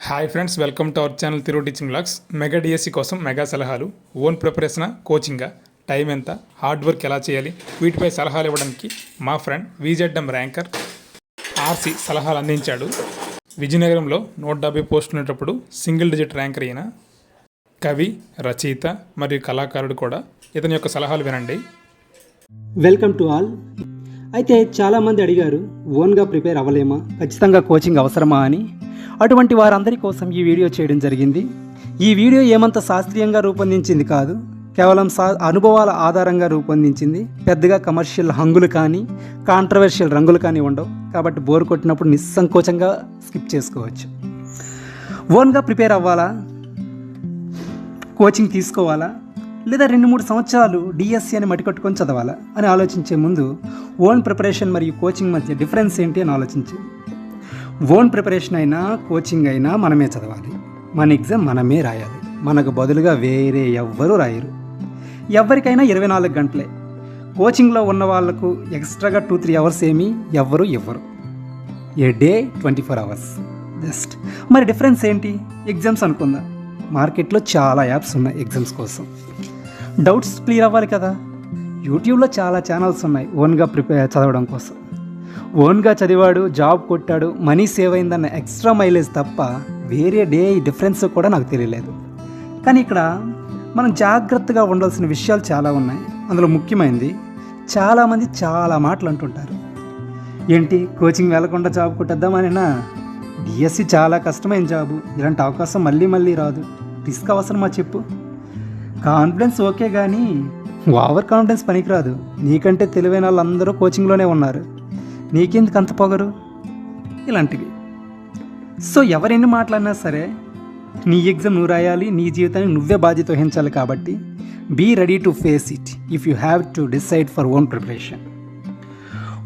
Hi friends welcome to our channel తిరుగు teaching blogs mega DSC కోసం mega సలహాలు own preparation కోచింగా time ఎంత హార్డ్ వర్క్ ఎలా చేయాలి వీటిపై సలహాలు ఇవ్వడానికి మా ఫ్రెండ్ విజెడ్ఎం ర్యాంకర్ ఆర్సీ సలహాలు అందించాడు. విజయనగరంలో నూట డెబ్బై పోస్టులు ఉండేటప్పుడు సింగిల్ డిజిట్ ర్యాంకర్ అయిన కవి రచయిత మరియు కళాకారుడు కూడా ఇతని యొక్క సలహాలు వినండి. వెల్కమ్ టు ఆల్ అయితే చాలామంది అడిగారు ఓన్గా ప్రిపేర్ అవ్వలేమా? ఖచ్చితంగా కోచింగ్ అవసరమా అని. అటువంటి వారందరి కోసం ఈ వీడియో చేయడం జరిగింది. ఈ వీడియో ఏమంత శాస్త్రీయంగా రూపొందించింది కాదు. కేవలం సా అనుభవాల ఆధారంగా రూపొందించింది. పెద్దగా కమర్షియల్ హంగులు కానీ కాంట్రవర్షియల్ రంగులు కానీ ఉండవు. కాబట్టి బోర్ కొట్టినప్పుడు నిస్సంకోచంగా స్కిప్ చేసుకోవచ్చు. ఓన్గా ప్రిపేర్ అవ్వాలా? కోచింగ్ తీసుకోవాలా? లేదా రెండు మూడు సంవత్సరాలు డిఎస్సి అని మటికట్టుకొని చదవాలా? అని ఆలోచించే ముందు ఓన్ ప్రిపరేషన్ మరియు కోచింగ్ మధ్య డిఫరెన్స్ ఏంటి అని ఆలోచించి. ఓన్ ప్రిపరేషన్ అయినా కోచింగ్ అయినా మనమే చదవాలి. మన ఎగ్జామ్ మనమే రాయాలి. మనకు బదులుగా వేరే ఎవ్వరూ రాయరు. ఎవరికైనా ఇరవై నాలుగు గంటలే. కోచింగ్లో ఉన్న వాళ్ళకు ఎక్స్ట్రాగా టూ త్రీ అవర్స్ ఏమీ ఎవ్వరు ఇవ్వరు. A day twenty four hours. Just. మరి డిఫరెన్స్ ఏంటి? ఎగ్జామ్స్ అనుకుందాం. మార్కెట్లో చాలా యాప్స్ ఉన్నాయి ఎగ్జామ్స్ కోసం. డౌట్స్ క్లియర్ అవ్వాలి కదా. యూట్యూబ్లో చాలా ఛానల్స్ ఉన్నాయి ఓన్గా ప్రిపేర్ చదవడం కోసం. ఓన్గా చదివాడు జాబ్ కొట్టాడు మనీ సేవ్ అయిందన్న ఎక్స్ట్రా మైలేజ్ తప్ప వేరే డే డిఫరెన్స్ కూడా నాకు తెలియలేదు. కానీ ఇక్కడ మనం జాగ్రత్తగా ఉండాల్సిన విషయాలు చాలా ఉన్నాయి. అందులో ముఖ్యమైనది చాలామంది చాలా మాటలు అంటుంటారు. ఏంటి కోచింగ్ వెళ్ళకుండా జాబ్ కొట్టద్దామనేనా? డిఎస్సి చాలా కష్టమైన జాబు ఇలాంటి అవకాశం మళ్ళీ మళ్ళీ రాదు. రిస్క్ అవసరమా చెప్పు. కాన్ఫిడెన్స్ ఓకే కానీ ఓవర్ కాన్ఫిడెన్స్ పనికిరాదు. నీకంటే తెలివైన వాళ్ళందరూ కోచింగ్లోనే ఉన్నారు. నీకెందుకు అంత పొగరు? ఇలాంటివి. సో ఎవరెన్ని మాట్లాడినా సరే నీ ఎగ్జామ్ నువ్వు రాయాలి నీ జీవితానికి నువ్వే బాధ్యత వహించాలి కాబట్టి be ready to face it if you have to decide for own preparation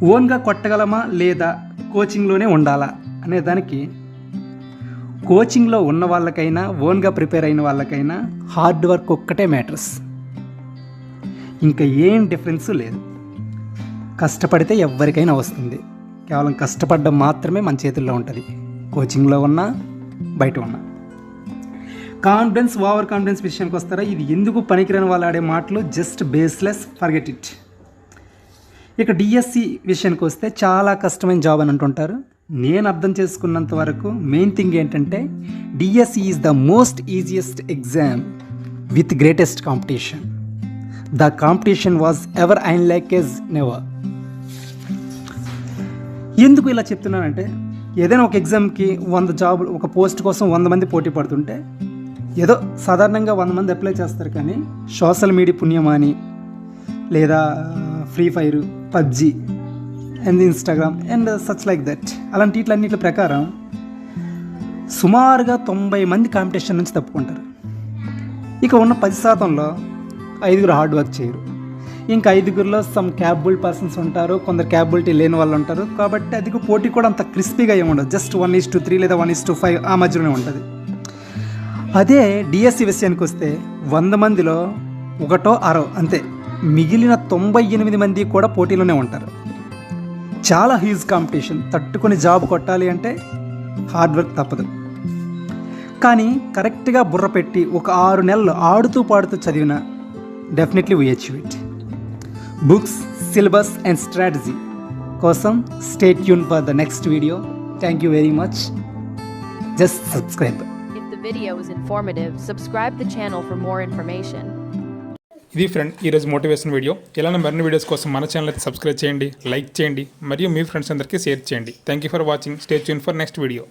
ఓన్గా కొట్టగలమా లేదా కోచింగ్లోనే ఉండాలా అనే దానికి కోచింగ్లో ఉన్న వాళ్ళకైనా ఓన్గా ప్రిపేర్ అయిన వాళ్ళకైనా హార్డ్ వర్క్ ఒక్కటే మ్యాటర్స్ ఇంకా ఏం డిఫరెన్స్ లేదు. కష్టపడితే ఎవరికైనా వస్తుంది. కేవలం కష్టపడడం మాత్రమే మన చేతుల్లో ఉంటుంది. కోచింగ్లో ఉన్నా బయట ఉన్నా. కాన్ఫిడెన్స్ ఓవర్ కాన్ఫిడెన్స్ విషయానికి వస్తారా? ఇది ఎందుకు పనికిరాని వాళ్ళు ఆడే మాటలు? Just baseless forget it. ఇక డిఎస్సి విషయానికి వస్తే చాలా కష్టమైన జాబ్ అని అంటుంటారు. నేను అర్థం చేసుకున్నంత వరకు మెయిన్ థింగ్ ఏంటంటే DSC is the most easiest exam with greatest competition. The competition was ever in like as never. ఎందుకు ఇలా చెప్తున్నానంటే ఏదైనా ఒక ఎగ్జామ్కి వంద జాబులు ఒక పోస్ట్ కోసం వంద మంది పోటీ పడుతుంటే ఏదో సాధారణంగా వంద మంది అప్లై చేస్తారు కానీ సోషల్ మీడియా పుణ్యమా అని లేదా Free Fire PUBG and Instagram and such like that. అలాంటి వీటిలన్నింటి ప్రకారం సుమారుగా తొంభై మంది కాంపిటీషన్ నుంచి తప్పుకుంటారు. ఇక ఉన్న పది శాతంలో ఐదుగురు హార్డ్ వర్క్ చేయరు. ఇంకా ఐదుగురిలో సమ్ క్యాబుల్ పర్సన్స్ ఉంటారు. కొందరు క్యాబులిటీ లేని వాళ్ళు ఉంటారు. కాబట్టి అది పోటీ కూడా అంత క్రిస్పీగా ఏముండదు just one is to three లేదా వన్ ఈస్ టు ఫైవ్ ఆ మధ్యలోనే ఉంటుంది. అదే డిఎస్సి విషయానికి వస్తే వంద మందిలో ఒకటో అరో అంతే. మిగిలిన తొంభై ఎనిమిది మంది కూడా పోటీలోనే ఉంటారు. చాలా హ్యూజ్ కాంపిటీషన్ తట్టుకొని జాబ్ కొట్టాలి అంటే హార్డ్ వర్క్ తప్పదు. కానీ కరెక్ట్గా బుర్ర పెట్టి ఒక ఆరు నెలలు ఆడుతూ పాడుతూ చదివిన definitely we achieve it books syllabus and strategy కోసం stay tune for the next video thank you very much just subscribe If the video is informative, subscribe the channel for more information. ఇది friend ఈరోజు motivation video ఇలానే మరిన్ని videos కోసం మన channel అయితే subscribe చేయండి like చేయండి మరియు మీ ఫ్రెండ్స్ అందరికీ షేర్ చేయండి. Thank you for watching stay tune for next video